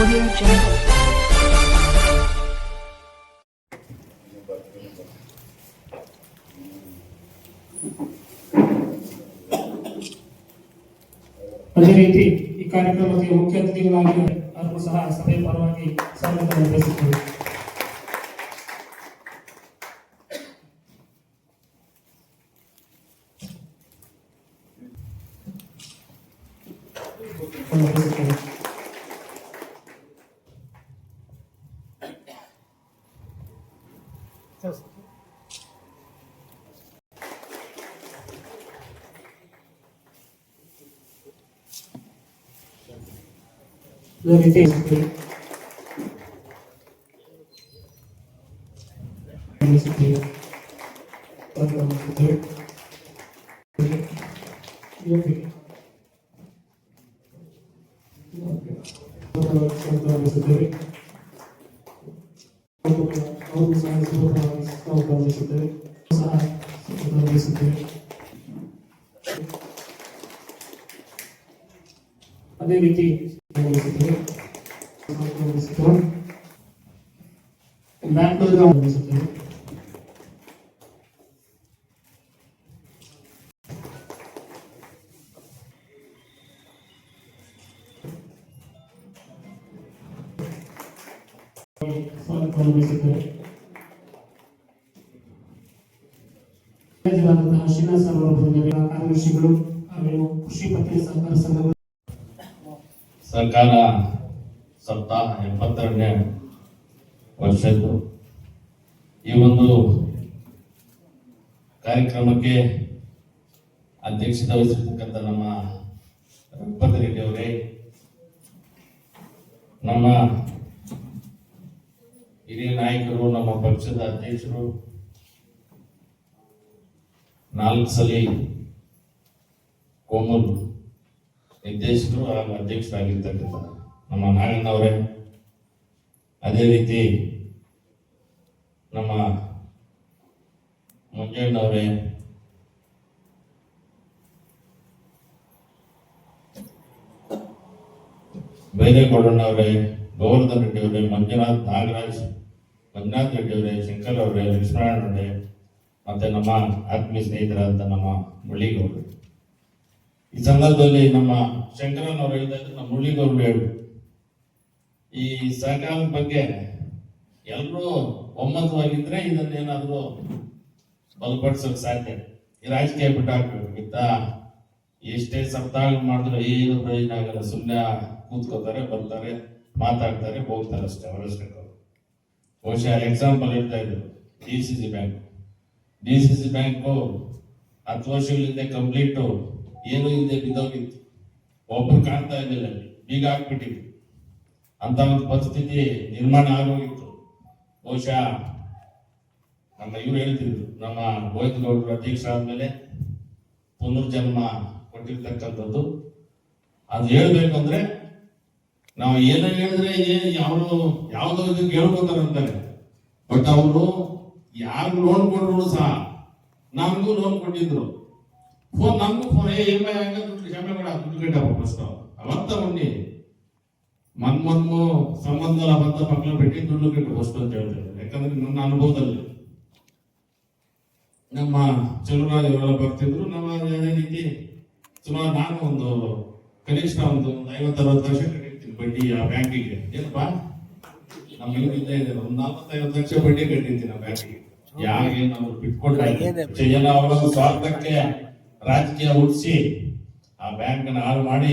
Audio Jungle. ಅದೇ ರೀತಿ ಈ ಕಾರ್ಯಕ್ರಮಕ್ಕೆ ಮುಖ್ಯ ಅತಿಥಿಗಳಾಗಿ ಅವರು ಸಹ ಸಭೆ ಪರವಾಗಿ ಸ್ವಾಗತ ಬಯಸುತ್ತೇವೆ ಅದೇ ರೀತಿ ಗಮನಿಸುತ್ತೇವೆ. ಗಮನಿಸುತ್ತೇವೆ. ಓಕೆ. ಗಮನಿಸುತ್ತೇವೆ. ಅವರು ಸಹ ಸುಖವಾಗಿ ಗಮನಿಸುತ್ತೇವೆ ಸಹ ಗಮನಿಸುತ್ತೇವೆ ಅದೇ ರೀತಿ ಗಮನಿಸುತ್ತೇವೆ ಗಮನಿಸುತ್ತೇವೆ ಬ್ಯಾಂಗ್ಳೂರು ಗಮನಿಸುತ್ತೇವೆ ಸ್ವಾಗತ ಗಮನಿಸುತ್ತೇವೆ ರಾಜ್ಯವಾದಂತಹ ಶ್ರೀನಿವಾಸ ಅವರ ಬಂಧುಗಳ ಕೃಷಿ ಸರ್ಕಾರ ಸಪ್ತಾಹ ಎಪ್ಪತ್ತೆರಡನೇ ವರ್ಷದ್ದು. ಈ ಒಂದು ಕಾರ್ಯಕ್ರಮಕ್ಕೆ ಅಧ್ಯಕ್ಷತೆ ವಹಿಸಿರ್ತಕ್ಕಂಥ ನಮ್ಮ ರಘುಪತಿ ರೆಡ್ಡಿ ನಮ್ಮ ಹಿರಿಯ ನಾಯಕರು, ನಮ್ಮ ಪಕ್ಷದ ಅಧ್ಯಕ್ಷರು ನಾಲ್ಕು ಸಲಿ ಕೋಮಲ್ ನಿರ್ದೇಶಕರು ಹಾಗೂ ಅಧ್ಯಕ್ಷರಾಗಿರ್ತಕ್ಕಂಥ ನಮ್ಮ ನಾರಾಯಣವರೇ ಅದೇ ರೀತಿ ನಮ್ಮ ಮುಂಜಣ್ಣವರೇ ಬೈರೇಗೌಡಣ್ಣವರೇ ಗೋವರ್ಧನ್ ರೆಡ್ಡಿಯವರೇ ಮಂಜುನಾಥ್ ನಾಗರಾಜ್, ಮಂಜುನಾಥ್ ರೆಡ್ಡಿಯವರೇ ಶಂಕರ್ ಅವರೇ ಅವರೇ. ಮತ್ತೆ ನಮ್ಮ ಆತ್ಮೀಯ ಸ್ನೇಹಿತರಾದಂಥ ನಮ್ಮ ಮುಳ್ಳಿಗೌಡರು ಈ ಸಂದರ್ಭದಲ್ಲಿ ನಮ್ಮ ಶಂಕರನ್ ಅವರು ಹೇಳಿದಾಗ ನಮ್ಮ ಮುಳ್ಳಿಗೌಡರು ಹೇಳು. ಈ ಸಹಕಾರದ ಬಗ್ಗೆ ಎಲ್ಲರೂ ಒಮ್ಮತವಾಗಿದ್ರೆ ಇದನ್ನೇನಾದರೂ ಬಲಪಡಿಸೋಕೆ ಸಾಧ್ಯ. ಈ ರಾಜಕೀಯ ಬಿಟ್ಟಾಕ್ಬೇಕಿತ್ತ ಎಷ್ಟೇ ಸಪ್ತಾಹ ಮಾಡಿದ್ರು ಏನು ಪ್ರಯೋಜನ ಆಗಲ್ಲ. ಸುಮ್ಮನೆ ಕೂತ್ಕೋತಾರೆ ಬರ್ತಾರೆ, ಮಾತಾಡ್ತಾರೆ, ಹೋಗ್ತಾರೆ ಅಷ್ಟೇ ಅವರಷ್ಟೇ ಬಹುಶಃ ಎಕ್ಸಾಂಪಲ್ ಹೇಳ್ತಾ ಇದ್ರು, D C C bank. D C C bank ಹತ್ತು ವರ್ಷಗಳಿಂದ ಕಂಪ್ಲೀಟು ಏನೂ ಇಲ್ಲದೆ ಬಿದ್ದೋಗಿತ್ತು. ಒಬ್ಬರು ಕಾಣ್ತಾ ಇದ್ದಿಲ್ಲ ಅಲ್ಲಿ, ಬೀಗ ಹಾಕ್ಬಿಟ್ಟಿದ್ರು. ಅಂತ ಒಂದು ಪರಿಸ್ಥಿತಿ ನಿರ್ಮಾಣ ಆಗೋಗಿತ್ತು. ಬಹುಶಃ ನಮ್ಮ ಇವ್ರು ಹೇಳ್ತಿದ್ರು, ನಮ್ಮ ಗೋವಿಂದ ಗೌಡರು ಅಧ್ಯಕ್ಷ ಆದ್ಮೇಲೆ ಪುನರ್ಜನ್ಮ ಕೊಟ್ಟಿರ್ತಕ್ಕಂಥದ್ದು. ಅದು ಹೇಳ್ಬೇಕಂದ್ರೆ, ನಾವು ಏನೇ ಹೇಳಿದ್ರೆ ಏನು ಯಾವ್ದು, ಯಾವುದೋ ಇದಕ್ಕೆ ಹೇಳ್ಕೊತಾರಂತಾರೆ ಬಟ್ ಅವರು ಯಾರು ಲೋನ್ ಕೊಟ್ಟರು ಸಹ ನಮಗೂ ಲೋನ್ ಕೊಟ್ಟಿದ್ರು. ಫೋನ್ ನಮಗೂ ಫೋನ್ ಏ ಎಂ ಐ ಹಂಗ ದುಡ್ಡು ಕ್ಷಮೆ ಬೇಡ ದುಡ್ಡು ಕಟ್ಟಪ್ಪ ಫಸ್ಟ್ ಅವತ್ತ ಉಂಡಿ ಮನ್ ಮನ್ಮು ಸಂಬಂಧ ಬಂದ ಮಕ್ಕಳ ಬಿಟ್ಟು ದುಡ್ಡು ಕಟ್ಟು ಫಸ್ಟ್ ಅಂತ ಹೇಳ್ತಾರೆ. ಯಾಕಂದ್ರೆ ನನ್ನ ಅನುಭವದಲ್ಲಿ. ನಮ್ಮ ಚಲುರಾಜ್ ಅವರೆಲ್ಲ ಬರ್ತಿದ್ರು. ನಮ್ಮ ಅದೇ ರೀತಿ ಸುಮಾರು ನಾನು ಒಂದು ಕನಿಷ್ಠ ಒಂದು ಒಂದು ಐವತ್ತು, ಅರವತ್ತು ಲಕ್ಷ ಕಟ್ಟಿರ್ತೀನಿ ಬಡ್ಡಿ ಆ ಬ್ಯಾಂಕಿಗೆ. ಏನಪ್ಪಾ? ನಮ್ಮ ಇದೆ ಒಂದು ನಾಲ್ವತ್ತೈವತ್ತು ಲಕ್ಷ ಬಡ್ಡಿ ನಾವು ಬ್ಯಾಂಕಿಗೆ. ಜನ ಅವರ ಸ್ವಾರ್ಥಕ್ಕೆ ರಾಜಕೀಯ ಹುಟ್ಟಿಸಿ ಆ ಬ್ಯಾಂಕ್ ಅನ್ನ ಹಾಳು ಮಾಡಿ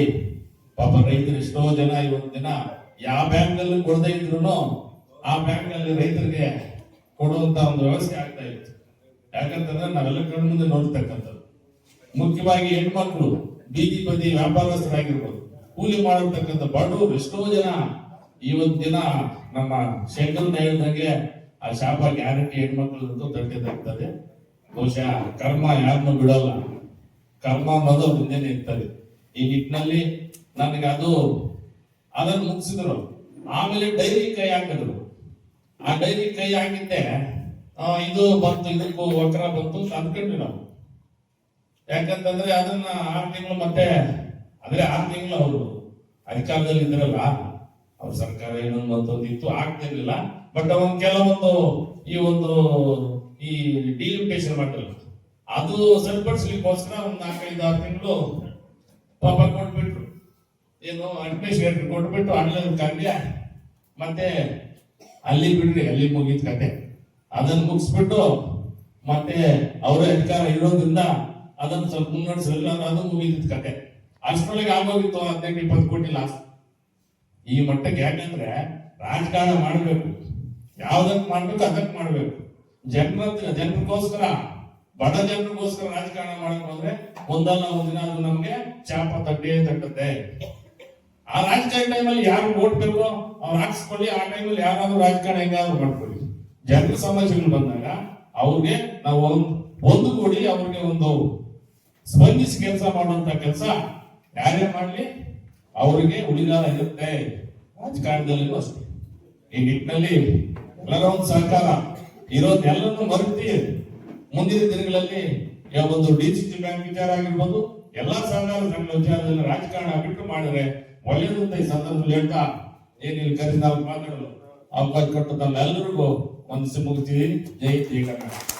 ಪಾಪ ರೈತರು ಎಷ್ಟೋ ಜನ ಇವತ್ತು ದಿನ ಯಾವ ಬ್ಯಾಂಕ್ ಅಲ್ಲಿ ಕೊಡದೇ ಇದ್ರು ಆ ಬ್ಯಾಂಕ್ ಅಲ್ಲಿ ರೈತರಿಗೆ ಕೊಡುವಂತ ಒಂದು ವ್ಯವಸ್ಥೆ ಆಗ್ತಾ ಇತ್ತು ಯಾಕಂತಂದ್ರೆ ನಾವೆಲ್ಲ ಕಣ್ಮುಂದೆ ನೋಡ್ತಕ್ಕಂಥದ್ದು. ಮುಖ್ಯವಾಗಿ ಹೆಣ್ಮಕ್ಳು ಬೀದಿ ಬದಿ ವ್ಯಾಪಾರಸ್ಥರಾಗಿರ್ಬೋದು. ಕೂಲಿ ಮಾಡಿರ್ತಕ್ಕಂಥ ಬಡವರು ಎಷ್ಟೋ ಜನ ಇವತ್ತು ದಿನ ನಮ್ಮ ಶಂಕರ್ ಹೇಳಿದಂಗೆ ಆ ಶಾಪ ಗ್ಯಾರಂಟಿ ಹೆಣ್ಮಕ್ಳದ್ದು ತಟ್ಟೆ ತಗ್ತದೆ. ಬಹುಶಃ ಕರ್ಮ ಯಾರನ್ನು ಬಿಡಲ್ಲ. ಕರ್ಮ ಅನ್ನೋದು ಮುಂದೆ ಇರ್ತದೆ ಈ ನಿಟ್ಟಿನಲ್ಲಿ ನನಗೆ ಅದು ಅದನ್ನು ಮುಗಿಸಿದ್ರು. ಆಮೇಲೆ ಡೈರಿ ಕೈ ಹಾಕಿದ್ರು. ಆ ಡೈರಿ ಕೈ ಹಾಕಿದ್ದೆ ಇದು ಬಂತು, ಇದಕ್ಕೂ ವಕ್ರ ಬಂತು ಅಂದ್ಕೊಂಡ್ವಿ ನಾವು. ಯಾಕಂತಂದ್ರೆ ಅದನ್ನ ಆರು ತಿಂಗಳು ಮತ್ತೆ, ಅಂದ್ರೆ ಆರು ತಿಂಗಳು ಅವರು ಅಧಿಕಾರದಲ್ಲಿ ಇದ್ರಲ್ಲ ಅವ್ರ ಸರ್ಕಾರ ಇನ್ನೊಂದು ಮತ್ತೊಂದು ಇತ್ತು, ಆಗ್ತಿರ್ಲಿಲ್ಲ. ಬಟ್ ಅವನ್ ಕೆಲವೊಂದು ಈ ಒಂದು ಈ ಡಿಲಿಮಿಟೇಷನ್ ಮಾಡಿರಲ್ಲ ಅದು ಸರಿಪಡಿಸ್ಲಿಕ್ಕೋಸ್ಕರ ಒಂದ್ ನಾಲ್ಕೈದು ಆರು ತಿಂಗಳು ಪಾಪ ಕೊಟ್ಬಿಟ್ರು. ಏನು ಅಡ್ಮಿನಿಸ್ಟ್ರೇಟರ್ ಕೊಟ್ಬಿಟ್ಟು ಅಣ್ಣನ ಕಾರ್ಯ ಮತ್ತೆ ಅಲ್ಲಿ ಬಿಡ್ರಿ, ಅಲ್ಲಿ ಮುಗಿದ ಕತೆ. ಅದನ್ನ ಮುಗಿಸ್ಬಿಟ್ಟು ಮತ್ತೆ ಅವರೇ ಅಧಿಕಾರ ಇರೋದ್ರಿಂದ ಅದನ್ನ ಸ್ವಲ್ಪ ಮುನ್ನಡೆಸಲಿಲ್ಲ, ಅದು ಮುಗಿದ ಕತೆ. ಅಷ್ಟರೊಳಗೆ ಆಗೋಗಿತ್ತು, ಹದಿನೆಂಟು ಇಪ್ಪತ್ತು ಕೋಟಿ ಲಾಸ್ ಈ ಮಟ್ಟಕ್ಕೆ ಯಾಕಂದ್ರೆ ರಾಜಕಾರಣ ಮಾಡಬೇಕು. ಯಾವ್ದಕ್ ಮಾಡ್ಬೇಕು ಅದಕ್ಕೆ ಮಾಡ್ಬೇಕು. ಜನರ ಜನರಿಗೋಸ್ಕರ ಬಡ ಜನರಿಗೋಸ್ಕರ ರಾಜಕಾರಣ ಮಾಡಕ್ ಹೋದ್ರೆ ಒಂದಲ್ಲ ಒಂದಿನ ಅದು ನಮ್ಗೆ ಚಾಪ ತಟ್ಟೆ ತಟ್ಟತ್ತೆ ಆ ರಾಜಕಾರಣ ಟೈಮಲ್ಲಿ ಯಾರು ಓಟ್ ಬೇಕೋ ಅವ್ರು ಹಾಕ್ಸ್ಕೊಳ್ಳಿ. ಆ ಟೈಮಲ್ಲಿ ಯಾರಾದ್ರೂ ರಾಜಕಾರಣ ಹೆಂಗಾದ್ರೂ ಮಾಡ್ಕೊಳ್ಳಿ. ಜನರ ಸಮಸ್ಯೆಗಳು ಬಂದಾಗ ಅವ್ರಿಗೆ ನಾವು ಒಂದು ಒಂದು ಕೂಡಿ ಅವ್ರಿಗೆ ಒಂದು ಸ್ಪಂದಿಸಿ ಕೆಲಸ ಮಾಡುವಂತ ಕೆಲಸ ಯಾರೇ ಮಾಡ್ಲಿ ಅವರಿಗೆ ಉಳಿಗಾಲ ಇರುತ್ತೆ. ರಾಜಕಾರಣದಲ್ಲಿ ಅಷ್ಟೇ. ಈ ನಿಟ್ಟಿನಲ್ಲಿ ಎಲ್ಲರ ಒಂದು ಸಹಕಾರ ಇರೋದೆಲ್ಲನೂ ಮರೆತಿ ಮುಂದಿನ ದಿನಗಳಲ್ಲಿ ಯಾವ ಒಂದು ಡಿಜಿಟಲ್ ಬ್ಯಾಂಕ್ ವಿಚಾರ ಆಗಿರ್ಬೋದು, ಎಲ್ಲಾ ಸಹಕಾರ ಸಂಘ ವಿಚಾರದಲ್ಲಿ ರಾಜಕಾರಣ ಬಿಟ್ಟು ಮಾಡಿದ್ರೆ ಒಳ್ಳೆಯದು ಅಂತ ಈ ಸಂದರ್ಭದಲ್ಲಿ ಹೇಳ್ತಾ ಏನ್ ಇಲ್ಲಿ ನಾವು ಮಾತಾಡಲು ಅವಕಾಶ ಕೊಟ್ಟು ತಮ್ಮೆಲ್ಲರಿಗೂ ಒಂದು ಮುಗಿಸ್ತೀವಿ ಜೈ ಜೈ ಕರ್ನಾಟಕ.